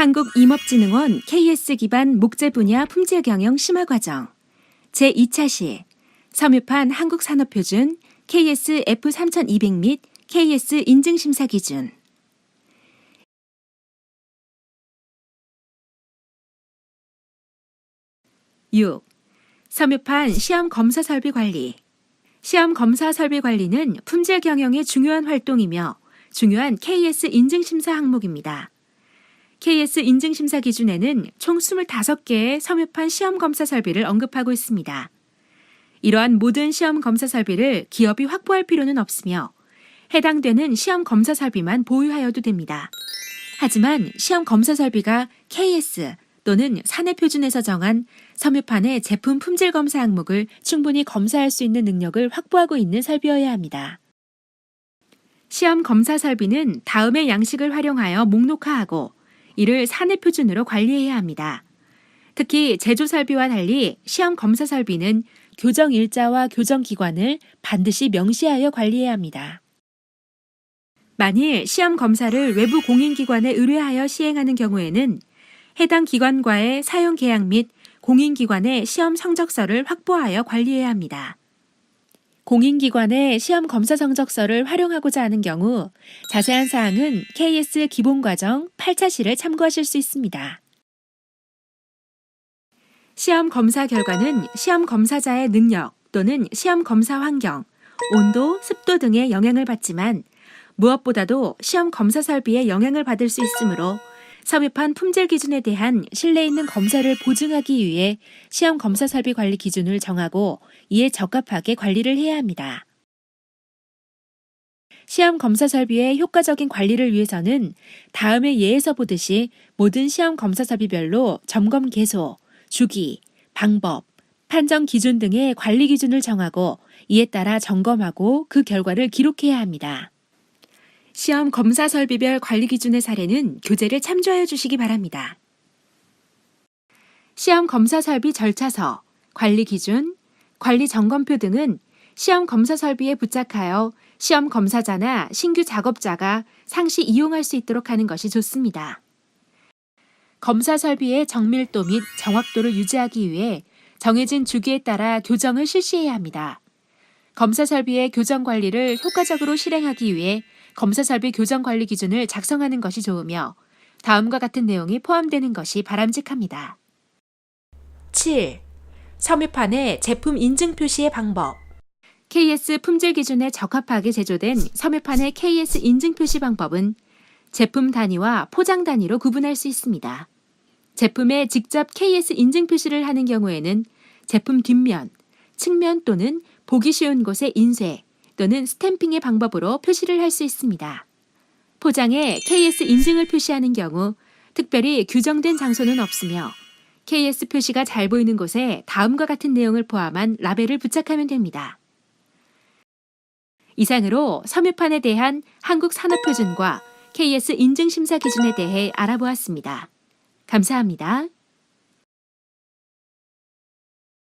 한국임업진흥원 KS 기반 목재 분야 품질 경영 심화 과정 제2차 시 섬유판 한국산업표준 KS F3200 및 KS 인증심사 기준 6. 섬유판 시험 검사 설비 관리 시험 검사 설비 관리는 품질 경영의 중요한 활동이며 중요한 KS 인증심사 항목입니다. KS 인증심사 기준에는 총 25개의 섬유판 시험 검사 설비를 언급하고 있습니다. 이러한 모든 시험 검사 설비를 기업이 확보할 필요는 없으며 해당되는 시험 검사 설비만 보유하여도 됩니다. 하지만 시험 검사 설비가 KS 또는 사내 표준에서 정한 섬유판의 제품 품질 검사 항목을 충분히 검사할 수 있는 능력을 확보하고 있는 설비여야 합니다. 시험 검사 설비는 다음의 양식을 활용하여 목록화하고 이를 사내 표준으로 관리해야 합니다. 특히 제조 설비와 달리 시험 검사 설비는 교정 일자와 교정 기관을 반드시 명시하여 관리해야 합니다. 만일 시험 검사를 외부 공인기관에 의뢰하여 시행하는 경우에는 해당 기관과의 사용 계약 및 공인기관의 시험 성적서를 확보하여 관리해야 합니다. 공인기관의 시험 검사 성적서를 활용하고자 하는 경우 자세한 사항은 KS 기본과정 8차시를 참고하실 수 있습니다. 시험 검사 결과는 시험 검사자의 능력 또는 시험 검사 환경, 온도, 습도 등의 영향을 받지만 무엇보다도 시험 검사 설비에 영향을 받을 수 있으므로 섭입한 품질 기준에 대한 신뢰 있는 검사를 보증하기 위해 시험 검사 설비 관리 기준을 정하고 이에 적합하게 관리를 해야 합니다. 시험 검사 설비의 효과적인 관리를 위해서는 다음의 예에서 보듯이 모든 시험 검사 설비별로 점검 개소, 주기, 방법, 판정 기준 등의 관리 기준을 정하고 이에 따라 점검하고 그 결과를 기록해야 합니다. 시험 검사 설비별 관리 기준의 사례는 교재를 참조하여 주시기 바랍니다. 시험 검사 설비 절차서, 관리 기준, 관리 점검표 등은 시험 검사 설비에 부착하여 시험 검사자나 신규 작업자가 상시 이용할 수 있도록 하는 것이 좋습니다. 검사 설비의 정밀도 및 정확도를 유지하기 위해 정해진 주기에 따라 교정을 실시해야 합니다. 검사 설비의 교정 관리를 효과적으로 실행하기 위해 검사 설비 교정 관리 기준을 작성하는 것이 좋으며 다음과 같은 내용이 포함되는 것이 바람직합니다. 7. 섬유판의 제품 인증 표시의 방법 KS 품질 기준에 적합하게 제조된 섬유판의 KS 인증 표시 방법은 제품 단위와 포장 단위로 구분할 수 있습니다. 제품에 직접 KS 인증 표시를 하는 경우에는 제품 뒷면, 측면 또는 보기 쉬운 곳에 인쇄 또는 스탬핑의 방법으로 표시를 할 수 있습니다. 포장에 KS 인증을 표시하는 경우 특별히 규정된 장소는 없으며 KS 표시가 잘 보이는 곳에 다음과 같은 내용을 포함한 라벨을 부착하면 됩니다. 이상으로 섬유판에 대한 한국 산업표준과 KS 인증심사 기준에 대해 알아보았습니다. 감사합니다.